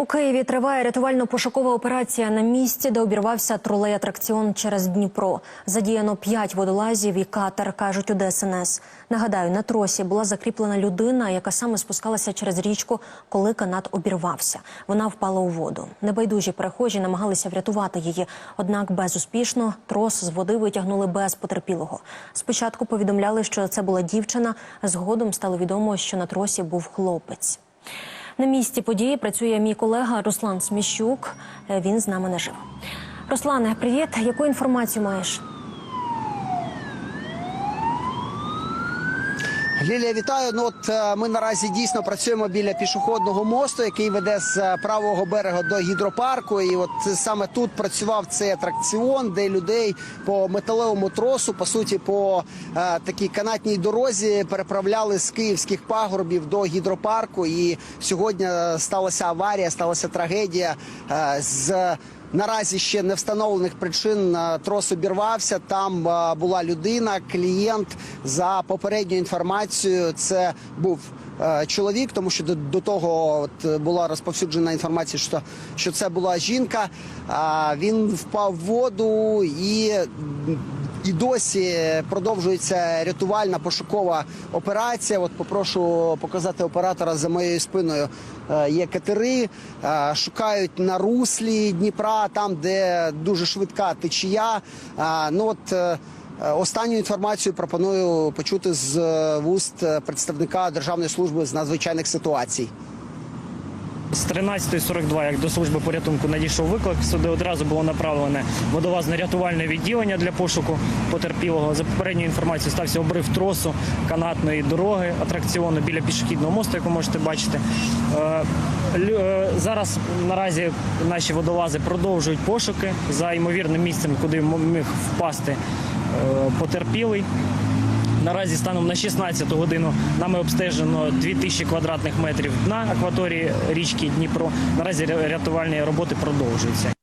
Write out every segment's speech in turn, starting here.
У Києві триває рятувально-пошукова операція на місці, де обірвався тролей-атракціон через Дніпро. Задіяно п'ять водолазів і катер, кажуть у ДСНС. Нагадаю, на тросі була закріплена людина, яка саме спускалася через річку, коли канат обірвався. Вона впала у воду. Небайдужі перехожі намагалися врятувати її, однак безуспішно трос з води витягнули без потерпілого. Спочатку повідомляли, що це була дівчина. Згодом стало відомо, що на тросі був хлопець. На місці події працює мій колега Руслан Сміщук. Е, Він з нами наживо. Руслане, привіт. Яку інформацію маєш? Лілія, вітаю. Ну от е, ми наразі дійсно працюємо біля пішохідного мосту, який веде з е, правого берега до гідропарку. І от саме тут працював цей атракціон, де людей по металевому тросу, по суті, по е, такій канатній дорозі переправляли з київських пагорбів до гідропарку. І сьогодні сталася аварія, сталася трагедія е, з. Наразі ще не встановлених причин трос обірвався. Там е, була людина, клієнт. За попередньою інформацією, це був е, чоловік, тому що до, того от, була розповсюджена інформація, що, що це була жінка. Він впав в воду і. І досі продовжується рятувальна пошукова операція. От попрошу показати оператора за моєю спиною. Е, Є катери, е, шукають на руслі Дніпра, там де дуже швидка течія. Е, Ну от останню інформацію пропоную почути з вуст представника Державної служби з надзвичайних ситуацій. З 13.42, як до служби порятунку надійшов виклик, сюди одразу було направлене водолазне рятувальне відділення для пошуку потерпілого. За попередньою інформацією стався обрив тросу канатної дороги атракціону біля пішохідного мосту, як ви можете бачити. Е, е, Зараз наразі наші водолази продовжують пошуки за ймовірним місцем, куди міг впасти е, потерпілий. Наразі станом на 16 годину нами обстежено 2000 квадратних метрів дна акваторії річки Дніпро. Наразі рятувальні роботи продовжуються.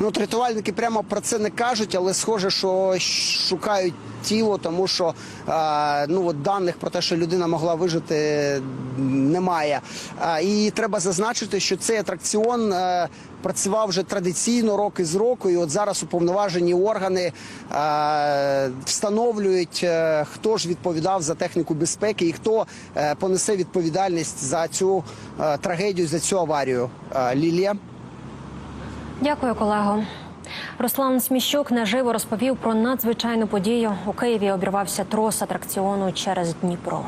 Ну, рятувальники прямо про це не кажуть, але схоже, що шукають тіло, тому що е, ну от даних про те, що людина могла вижити, немає. А, і треба зазначити, що цей атракціон. е, Працював вже традиційно роки з року, і от зараз уповноважені органи е, встановлюють, е, хто ж відповідав за техніку безпеки і хто е, понесе відповідальність за цю е, трагедію, за цю аварію. Е, Лілія. Дякую, колего. Руслан Сміщук наживо розповів про надзвичайну подію. У Києві обірвався трос атракціону через Дніпро.